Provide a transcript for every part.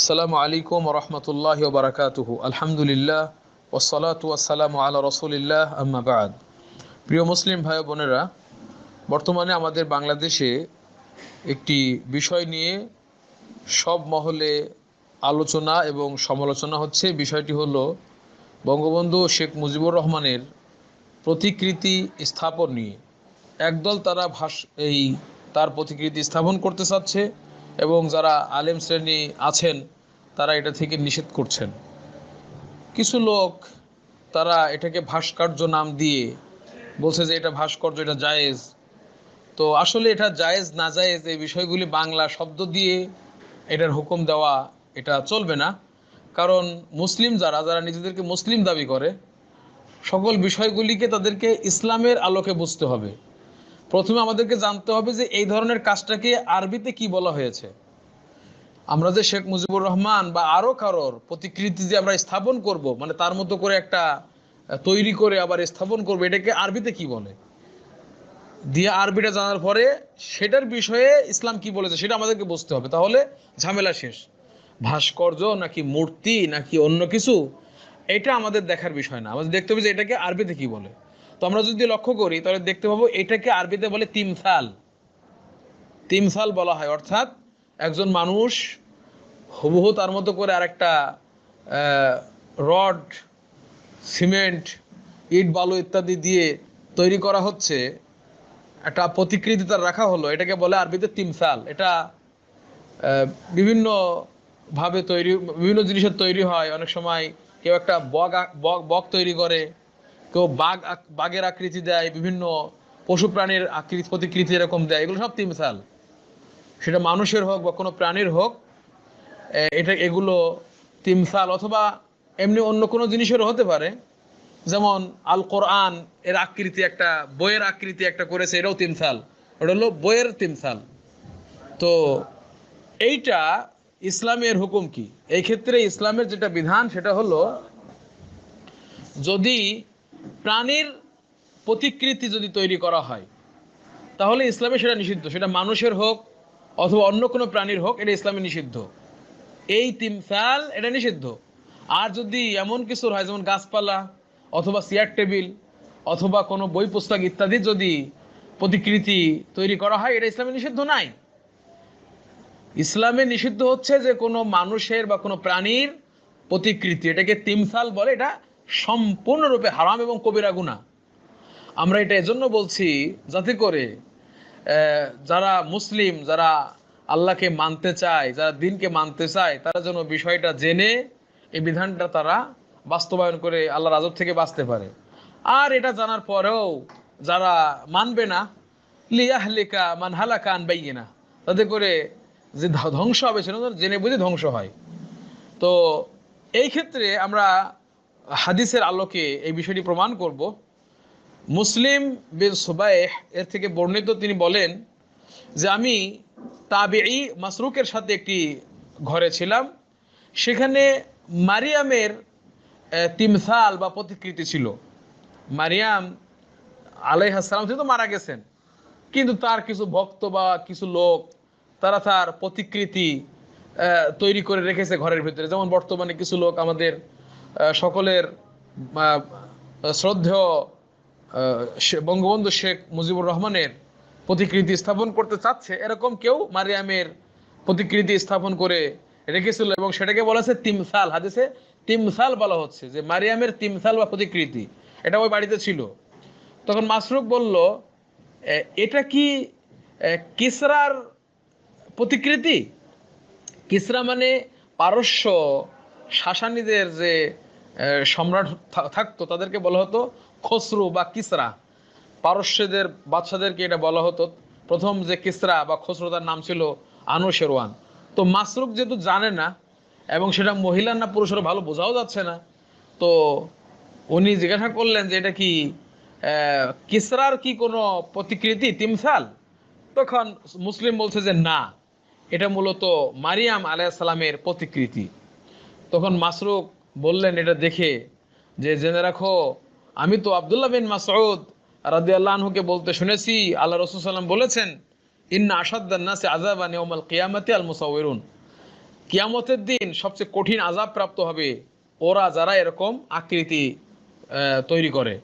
আসসালামু আলাইকুম রহমতুল্লাহ বারাকাতুহু। আলহামদুলিল্লাহ ওসলাত ওয়াসালাম আলা রসুলিল্লাহ, আম্মা বাদ। প্রিয় মুসলিম ভাই বোনেরা, বর্তমানে আমাদের বাংলাদেশে একটি বিষয় নিয়ে সব মহলে আলোচনা এবং সমালোচনা হচ্ছে। বিষয়টি হলো বঙ্গবন্ধু শেখ মুজিবুর রহমানের প্রতিকৃতি স্থাপন নিয়ে। একদল তারা ভাষ এই তার প্রতিকৃতি স্থাপন করতে চাচ্ছে এবং যারা আলেম শ্রেণি আছেন, তারা এটা থেকে নিষেধ করছেন। কিছু লোক, তারা এটাকে ভাস্কর্য নাম দিয়ে বলছে যে এটা ভাস্কর্য, এটা জায়েজ। তো আসলে এটা জায়েজ, না জায়েজ, এই বিষয়গুলি বাংলা শব্দ দিয়ে এটার হুকুম দেওয়া এটা চলবে না। কারণ মুসলিম যারা যারা নিজেদেরকে মুসলিম দাবি করে, সকল বিষয়গুলিকে তাদেরকে ইসলামের আলোকে বুঝতে হবে। প্রথমে আমাদেরকে জানতে হবে যে এই ধরনের কাজটাকে আরবিতে কি বলা হয়েছে। আমরা যে শেখ মুজিবুর রহমান বা আরও কারোর প্রতিকৃতি যে আমরা স্থাপন করব মানে তার মতো করে একটা তৈরি করে আবার স্থাপন করব, এটাকে আরবিতে কি বলে? দিয়ে আরবিটা জানার পরে সেটার বিষয়ে ইসলাম কি বলেছে সেটা আমাদেরকে বুঝতে হবে। তাহলে ঝামেলা শেষ। ভাস্কর্য নাকি মূর্তি নাকি অন্য কিছু, এটা আমাদের দেখার বিষয় না। আমাদের দেখতে হবে যে এটাকে আরবিতে কি বলে। তো আমরা যদি লক্ষ্য করি, তাহলে দেখতে পাবো এটাকে আরবিতে বলে তিমসাল। তিমসাল বলা হয়, অর্থাৎ একজন মানুষ হুবহু তার মতো করে আরেকটা রড, সিমেন্ট, ইট, বালু ইত্যাদি দিয়ে তৈরি করা হচ্ছে। একটা প্রতিকৃতি তার রাখা হলো, এটাকে বলে আরবিতে তিমসাল। এটা বিভিন্ন ভাবে তৈরি, বিভিন্ন জিনিসের তৈরি হয়। অনেক সময় কেউ একটা বগ বগ তৈরি করে কেউ বাঘ বাঘের আকৃতি দেয়, বিভিন্ন পশু প্রাণীর আকৃতি প্রতিকৃতি এরকম দেয়, এগুলো সব তিমসাল সেটা মানুষের হোক বা কোনো প্রাণীর হোক এটা এগুলো তিমসাল অথবা এমনি অন্য কোনো জিনিসেরও হতে পারে। যেমন আল কোরআন এর আকৃতি একটা, বইয়ের আকৃতি একটা করেছে, এটাও তিমসাল ওটা হলো বইয়ের তিমসাল তো এইটা ইসলামের হুকুম কি? এই ক্ষেত্রে ইসলামের যেটা বিধান সেটা হলো, যদি প্রাণীর প্রতিকৃতি যদি তৈরি করা হয়, তাহলে ইসলামে সেটা নিষিদ্ধ। সেটা মানুষের হোক অথবা অন্য কোনো প্রাণীর হোক, এটা ইসলামে নিষিদ্ধ। এই তিমসাল, এটা নিষিদ্ধ। আর যদি এমন কিছু হয়, যেমন গাছপালা অথবা চেয়ার টেবিল অথবা কোনো বই, পুস্তক ইত্যাদি যদি প্রতিকৃতি তৈরি করা হয়, এটা ইসলামে নিষিদ্ধ নাই। ইসলামে নিষিদ্ধ হচ্ছে যে কোনো মানুষের বা কোনো প্রাণীর প্রতিকৃতি, এটাকে তিমসাল বলে, এটা সম্পূর্ণরূপে হারাম এবং কবিরা গুণা আমরা এটা এজন্য বলছি যাতে করে যারা মুসলিম, যারা আল্লাহকে মানতে চায়, যারা দিনকে মানতে চায়, তারা যেন বিষয়টা জেনে এই বিধানটা তারা বাস্তবায়ন করে আল্লাহর আজব থেকে বাঁচতে পারে। আর এটা জানার পরেও যারা মানবে না, লিয়াহলিকা মান হালাকা আনবাইয়ে না তাতে করে যে ধ্বংস হবে সেটা জেনে বুঝে ধ্বংস হয়। তো এই ক্ষেত্রে আমরা হাদিসের আলোকে এই বিষয়টি প্রমাণ করব। মুসলিম বিন সুবাইহ, এর থেকে বর্ণিত তিনি বলেন যে আমি তাবেই মাসরুকের সাথে একটি ঘরে ছিলাম। সেখানে মারিয়ামের তিমসাল বা প্রতিকৃতি ছিল। মারিয়াম আলাইহাসালাম তিনি তো মারা গেছেন, কিন্তু তার কিছু ভক্ত বা কিছু লোক তারা তার প্রতিকৃতি তৈরি করে রেখেছে ঘরের ভিতরে। যেমন বর্তমানে কিছু লোক আমাদের সকলের শ্রদ্ধেয় বঙ্গবন্ধু শেখ মুজিবুর রহমানের প্রতিকৃতি স্থাপন করতে চাচ্ছে, এরকম কেউ মারিয়ামের প্রতিকৃতি স্থাপন করে রেখেছিল এবং সেটাকে বলা হচ্ছে তিমসাল। হাদিসে তিমসাল বলা হচ্ছে, যে মারিয়ামের তিমসাল বা প্রতিকৃতি, এটা ওই বাড়িতে ছিল। তখন মাসরুক বলল এটা কি কিসরার প্রতিকৃতি? কিসরা মানে পারস্য শাসানীদের যে সম্রাট থাকতো, তাদেরকে বলা হতো খসরু বা কিসরা। পারস্যদের বাচ্চাদেরকে এটা বলা হতো। প্রথম যে কিসরা বা খসরু তার নাম ছিল আনু শেরওয়ান। তো মাসরুক যেহেতু জানে না, এবং সেটা মহিলার না পুরুষের ভালো বোঝাও যাচ্ছে না, তো উনি জিজ্ঞাসা করলেন যে এটা কি কিসরার কি কোনো প্রতিকৃতি, তিমসাল? তখন মুসলিম বলছে যে না, এটা মূলত মারিয়াম আলাইসালামের প্রতিকৃতি। তখন মাসরুক বললেন, এটা দেখে যে জেনে রাখো, আমি তো আবদুল্লাহ বিন মাসউদ রাদি আল্লাহকে বলতে শুনেছি। আল্লাহ রসুল সাল্লাম বলেছেন, ইন্না আসাদ্দান্নাসে আজাবানি ওমাল কিয়ামাতি আল মুসাউরুন কিয়ামতের দিন সবচেয়ে কঠিন আজাব প্রাপ্ত হবে ওরা যারা এরকম আকৃতি তৈরি করে।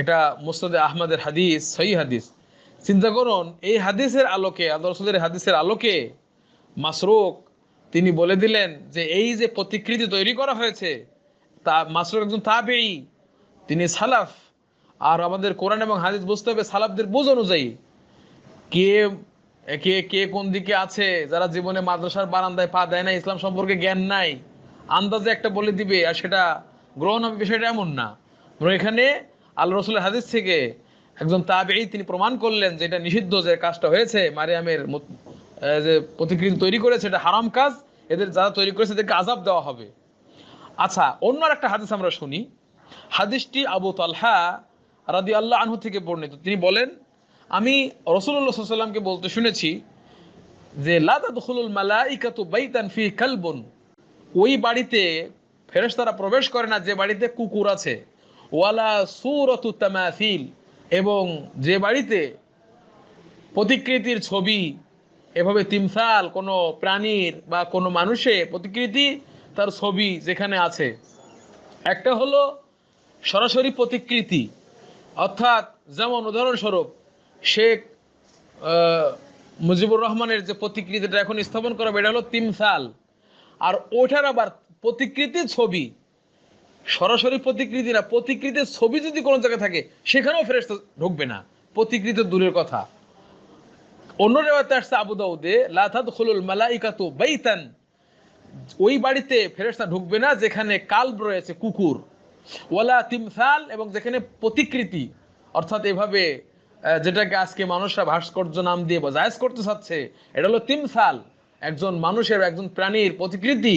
এটা মুস্তাদে আহমদের হাদিস সহি হাদিস। চিন্তা করুন, এই হাদিসের আলোকে, আল্লাহ রসুলের হাদিসের আলোকে মাসরুক তিনি বলে দিলেন যে, এই যে প্রতিকৃতি তৈরি করা হয়েছে, তা মাসরুক একজন তাবেই তিনি সালাফ। আর আমাদের কোরআন এবং হাদিস বুঝতে হবে সালাফদের বুঝ অনুযায়ী কে কে কে কোন দিকে আছে, যারা জীবনে মাদ্রাসার বারান্দায় পা দেয় না ইসলাম সম্পর্কে জ্ঞান নাই। আন্দাজে একটা বলে দিবে, আর সেটা গ্রহণ হবে বিষয়টা এমন না। এখানে আল্লাহ রসুলের হাদিস থেকে একজন তাবেই তিনি প্রমাণ করলেন যে, এটা নিষিদ্ধ যে কাজটা হয়েছে মারিয়ামের যে প্রতিকৃতি তৈরি করেছে এটা হারাম কাজ, এদের যারা তৈরি করেছে এদেরকে আজাব দেওয়া হবে। আচ্ছা অন্য একটা হাদিস আমরা শুনি। হাদিসটি আবু তালহা রাদি আল্লাহ আনহু থেকে বর্ণিত। তিনি বলেন, আমি রসুল্লাহ সাল্লামকে বলতে শুনেছি যে লাদাদুল মালাইকাতু বাইতান ফি কালবুন। ওই বাড়িতে ফেরেশতারা প্রবেশ করে না, যে বাড়িতে কুকুর আছে। ওয়ালা সুরতু তামাসিল। এবং যে বাড়িতে প্রতিকৃতির ছবি এভাবে তিমসাল কোনো প্রাণীর বা কোনো মানুষে প্রতিকৃতি তার ছবি যেখানে আছে। একটা হলো সরাসরি প্রতিকৃতি। অর্থাৎ যেমন উদাহরণস্বরূপ শেখ মুজিবুর রহমানের যে প্রতিকৃতিটা এখন স্থাপন করা এটা হলো তিমসাল। আর ওঠার আবার প্রতিকৃতির ছবি। সরাসরি প্রতিকৃতি না, প্রতিকৃতির ছবি যদি কোনো জায়গায় থাকে, সেখানেও ফেরেশতা ঢুকবে না। প্রতিকৃতি দূরের কথা। অন্য রেওয়াতে আসছে আবু দাউদে লাথাদ খুলুল মালাইকাতু বাইতান। ওই বাড়িতে ফেরেশতা ঢুকবে না, যেখানে কাল্ব রয়েছে, কুকুর। ওয়ালা তিমসাল, এবং যেখানে প্রতিকৃতি। অর্থাৎ এভাবে যেটাকে আজকে মানুষরা ভাস্কর্য নাম দিয়ে জায়েজ করতে চাচ্ছে, এটা হলো তিমসাল। একজন মানুষের, একজন প্রাণীর প্রতিকৃতি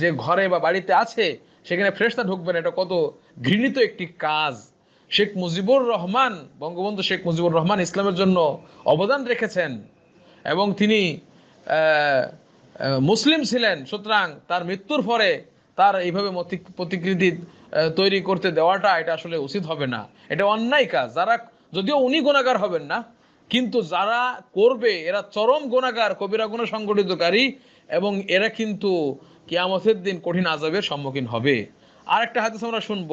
যে ঘরে বা বাড়িতে আছে, সেখানে ফেরেশতা ঢুকবে না, এটা কত ঘৃণিত একটি কাজ। শেখ মুজিবুর রহমান, বঙ্গবন্ধু শেখ মুজিবুর রহমান ইসলামের জন্য অবদান রেখেছেন এবং তিনি মুসলিম ছিলেন, সুতরাং তার মৃত্যুর পরে তার এইভাবে প্রতিকৃতি তৈরি করতে দেওয়াটা এটা আসলে উচিত হবে না। এটা অন্যায় কাজ। যারা, যদিও উনি গুণাগার হবেন না, কিন্তু যারা করবে, এরা চরম গুণাগার, কবিরা গুণ সংগঠিতকারী এবং এরা কিন্তু কিয়ামতের দিন কঠিন আজাবের সম্মুখীন হবে। আর একটা হাদিস আমরা শুনব।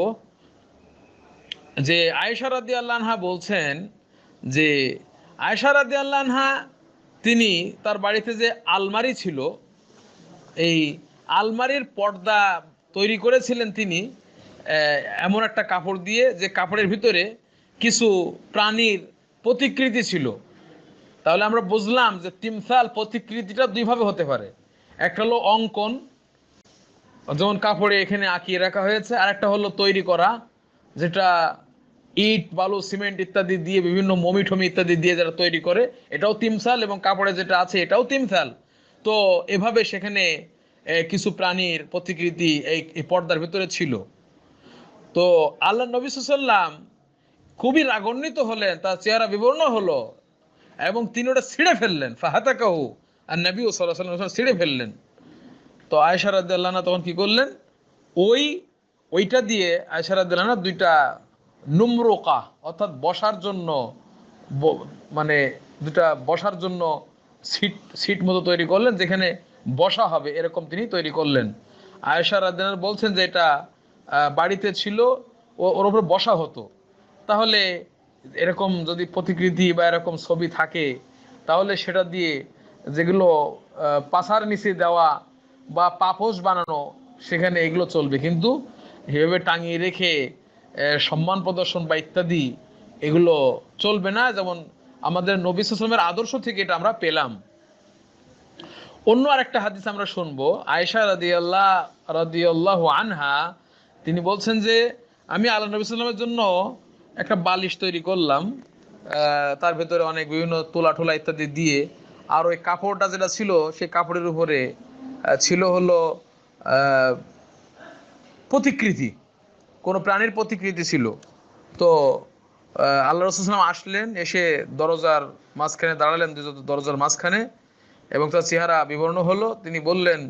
যে আয়েশা রাদি আল্লাহা বলছেন যে আয়েশা রাদি আল্লাহা তিনি তার বাড়িতে যে আলমারি ছিল, এই আলমারির পর্দা তৈরি করেছিলেন তিনি এমন একটা কাপড় দিয়ে যে কাপড়ের ভিতরে কিছু প্রাণীর প্রতিকৃতি ছিল। তাহলে আমরা বুঝলাম যে তিমসাল প্রতিকৃতিটা দুইভাবে হতে পারে। একটা হলো অঙ্কন, যেমন কাপড়ে এখানে আঁকিয়ে রাখা হয়েছে আর একটা হলো তৈরি করা, যেটা ইট, বালু, সিমেন্ট ইত্যাদি দিয়ে বিভিন্ন মমি ঠমি ইত্যাদি দিয়ে যারা তৈরি করে, এটাও তিমসাল এবং কাপড়ে যেটা আছে, এটাও তিমসাল তো এভাবে সেখানে কিছু প্রাণীর প্রতিকৃতি এই পর্দার ভিতরে ছিল। তো আল্লাহ নবী সাল্লাম খুবই রাগান্বিত হলেন, তার চেহারা বিবর্ণ হলো এবং তিনি ওটা ছিঁড়ে ফেললেন। ফাহাতা কাহু আর নবী সাল্লাহ ছিঁড়ে ফেললেন। তো আয়সা রাদ্দাল্লাহ তখন কি করলেন? ওই, ওইটা দিয়ে আয়সা রাদ্দাল্লাহ দুইটা নুমরোকা, অর্থাৎ বসার জন্য মানে দুটা বসার জন্য সিট সিট মতো তৈরি করলেন, যেখানে বসা হবে, এরকম তিনি তৈরি করলেন। আয়েশা রাদ্দান বলছেন যে এটা বাড়িতে ছিল, ও, ওর উপর বসা হতো। তাহলে এরকম যদি প্রতিকৃতি বা এরকম ছবি থাকে, তাহলে সেটা দিয়ে যেগুলো পাছার নিচে দেওয়া বা পাপোশ বানানো, সেখানে এগুলো চলবে। কিন্তু এভাবে টাঙিয়ে রেখে সম্মান প্রদর্শন বা ইত্যাদি, এগুলো চলবে না। যেমন আমাদের নবী সালামের আদর্শ থেকে এটা আমরা পেলাম। অন্য আরেকটা হাদিস আমরা শুনব। আয়েশা রাদিয়াল্লাহ, রাদিয়াল্লাহু আনহা, তিনি বলছেন যে, আমি আল্লাহ নবী সাল্লামের জন্য একটা বালিশ তৈরি করলাম। তার ভেতরে অনেক বিভিন্ন তোলা টোলা ইত্যাদি দিয়ে। আর ওই কাপড়টা যেটা ছিল, সেই কাপড়ের উপরে ছিল হলো প্রতিকৃতি। কোনো প্রাণীর প্রতিকৃতি ছিল। তো আল্লাহ রসুলাম আসলেন, এসে দরজার মাঝখানে দাঁড়ালেন দরজার মাঝখানে, এবং তার চেহারা বিবর্ণ হলো। তিনি বললেন,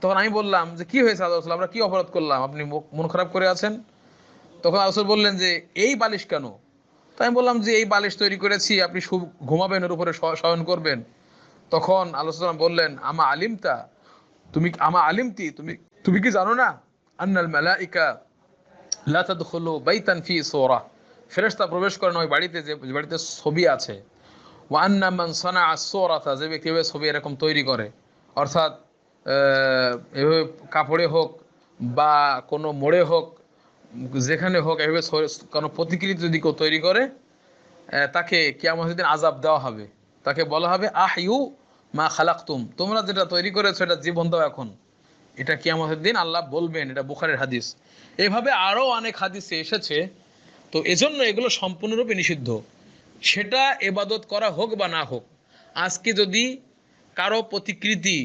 তখন আমি বললাম যে, কি হয়েছে আল্লাহ আমরা কি অপরাধ করলাম? আপনি মন খারাপ করে আছেন? তখন আল্লাহ বললেন যে, এই বালিশ কেন? তো আমি বললাম যে, এই বালিশ তৈরি করেছি, আপনি ঘুমাবেন ওর উপরে শয়ন করবেন। তখন আল্লাহ বললেন, আমা আলিমতা? তুমি আমা আলিমতি? তুমি তুমি কি জানো না? আন্নাল মেলা মালাইকা লা তাদখুলু বাইতান ফি সূরা। ফেরেশতা প্রবেশ করে না ওই বাড়িতে যে বাড়িতে ছবি আছে। ওয়া আন্না মান সানাআ সূরাতা, যে ব্যক্তি ছবি এরকম তৈরি করে, অর্থাৎ এভাবে কাপড়ে হোক বা কোনো মোড়ে হোক, যেখানে হোক, এভাবে কোনো প্রতিকৃতি যদি কেউ তৈরি করে তাকে কিয়ামতের দিন আজাব দেওয়া হবে। তাকে বলা হবে আহ ইউ মা খালাক্তুম। তোমরা যেটা তৈরি করেছ, এটা জীবন দাও এখন। এটা কিয়ামতের দিন আল্লাহ বলবেন, এটা বুখারের হাদিস। এভাবে আরও অনেক হাদিসে এসেছে। তো এজন্য এগুলো সম্পূর্ণরূপে নিষিদ্ধ। সেটা এবাদত করা হোক বা না হোক, আজকে যদি কারও প্রতিকৃতি,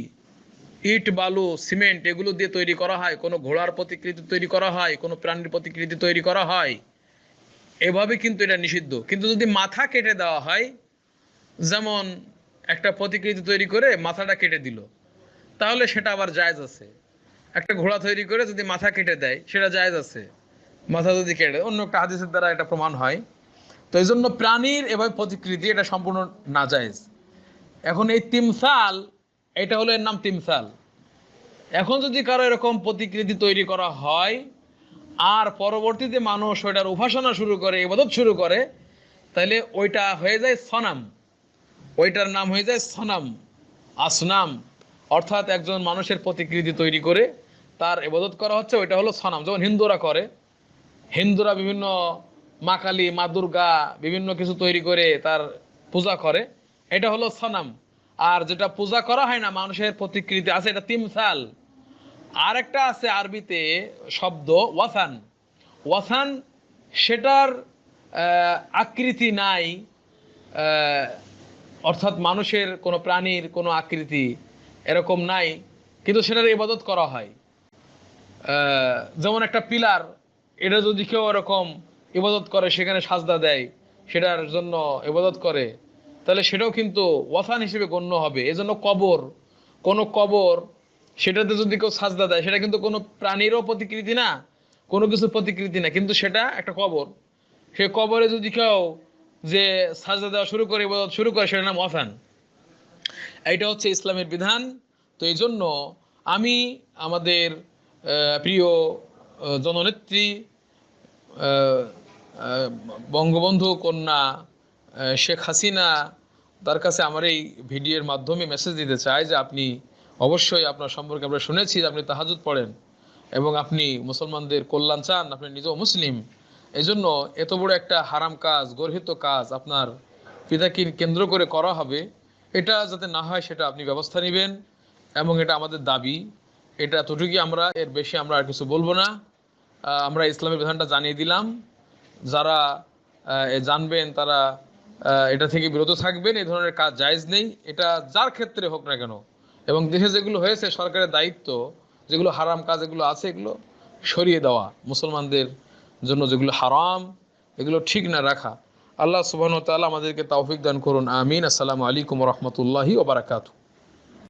ইট, বালু, সিমেন্ট এগুলো দিয়ে তৈরি করা হয়, কোনো ঘোড়ার প্রতিকৃতি তৈরি করা হয়, কোনো প্রাণীর প্রতিকৃতি তৈরি করা হয়, এভাবে কিন্তু এটা নিষিদ্ধ। কিন্তু যদি মাথা কেটে দেওয়া হয়, যেমন একটা প্রতিকৃতি তৈরি করে মাথাটা কেটে দিল, তাহলে সেটা আবার জায়জ আছে। একটা ঘোড়া তৈরি করে যদি মাথা কেটে দেয়, সেটা জায়েজ আছে। মাথা যদি কেটে অন্য একটা হাদিসের দ্বারা এটা প্রমাণ হয়। তো এই জন্য প্রাণীর এভাবে প্রতিকৃতি এটা সম্পূর্ণ নাজায়েজ। এখন এই তিমসাল, এটা হলো এর নাম তিমসাল। এখন যদি কারও এরকম প্রতিকৃতি তৈরি করা হয়, আর পরবর্তীতে মানুষ ওইটার উপাসনা শুরু করে, ইবাদত শুরু করে, তাহলে ওইটা হয়ে যায় সনাম। ওইটার নাম হয়ে যায় সনাম, আসনাম। অর্থাৎ একজন মানুষের প্রতিকৃতি তৈরি করে তার ইবাদত করা হচ্ছে, ওইটা হলো সনাম। যেমন হিন্দুরা করে, হিন্দুরা বিভিন্ন মা কালী মা দুর্গা, বিভিন্ন কিছু তৈরি করে তার পূজা করে, এটা হলো সনাম। আর যেটা পূজা করা হয় না, মানুষের প্রতিকৃতি আছে, এটা তিমসাল। আর একটা আছে আরবিতে শব্দ, ওয়াসান। ওয়াসান সেটার আকৃতি নাই অর্থাৎ মানুষের কোনো প্রাণীর কোনো আকৃতি এরকম নাই, কিন্তু সেটার ইবাদত করা হয়। যেমন একটা পিলার, এটা যদি কেউ এরকম ইবাদত করে, সেখানে সাজদা দেয়, সেটার জন্য ইবাদত করে, তাহলে সেটাও কিন্তু ওয়াসান হিসেবে গণ্য হবে। এজন্য কবর, কোনো কবর, সেটাতে যদি কেউ সাজদা দেয়, সেটা কিন্তু কোনো প্রাণীরও প্রতিকৃতি না, কোনো কিছু প্রতিকৃতি না, কিন্তু সেটা একটা কবর। সেই কবরে যদি কেউ যে সাজদা দেওয়া শুরু করে, ইবাদত শুরু করে, সেটার নাম ওয়াসান। এইটা হচ্ছে ইসলামের বিধান। তো এই জন্য আমি আমাদের প্রিয় জননেত্রী বঙ্গবন্ধু কন্যা শেখ হাসিনা, তার কাছে আমার এই ভিডিওর মাধ্যমে মেসেজ দিতে চাই যে আপনি অবশ্যই আপনার সম্পর্কে আমরা শুনেছি যে আপনি তাহাজুদ পড়েন এবং আপনি মুসলমানদের কল্যাণ চান, আপনি নিজেও মুসলিম। এই জন্য এত বড় একটা হারাম কাজ, গর্হিত কাজ আপনার পিতাকে কেন্দ্র করে করা হবে। এটা যাতে না হয়, সেটা আপনি ব্যবস্থা নেবেন এবং এটা আমাদের দাবি। এটা এতটুকুই আমরা, এর বেশি আমরা আর কিছু বলব না। আমরা ইসলামের বিধানটা জানিয়ে দিলাম। যারা জানবেন তারা এটা থেকে বিরত থাকবেন। এই ধরনের কাজ জায়েজ নেই। এটা যার ক্ষেত্রে হোক না কেন। এবং দেশে যেগুলো হয়েছে, সরকারের দায়িত্ব, যেগুলো হারাম কাজ, এগুলো আছে, এগুলো সরিয়ে দেওয়া। মুসলমানদের জন্য যেগুলো হারাম, এগুলো ঠিক না রাখা। আল্লাহ সুবাহন তাআলা আমাদেরকে তৌফিক দান করুন। আমিন। আসসালামু আলাইকুম রহমতুল্লাহি ওবরাকাতু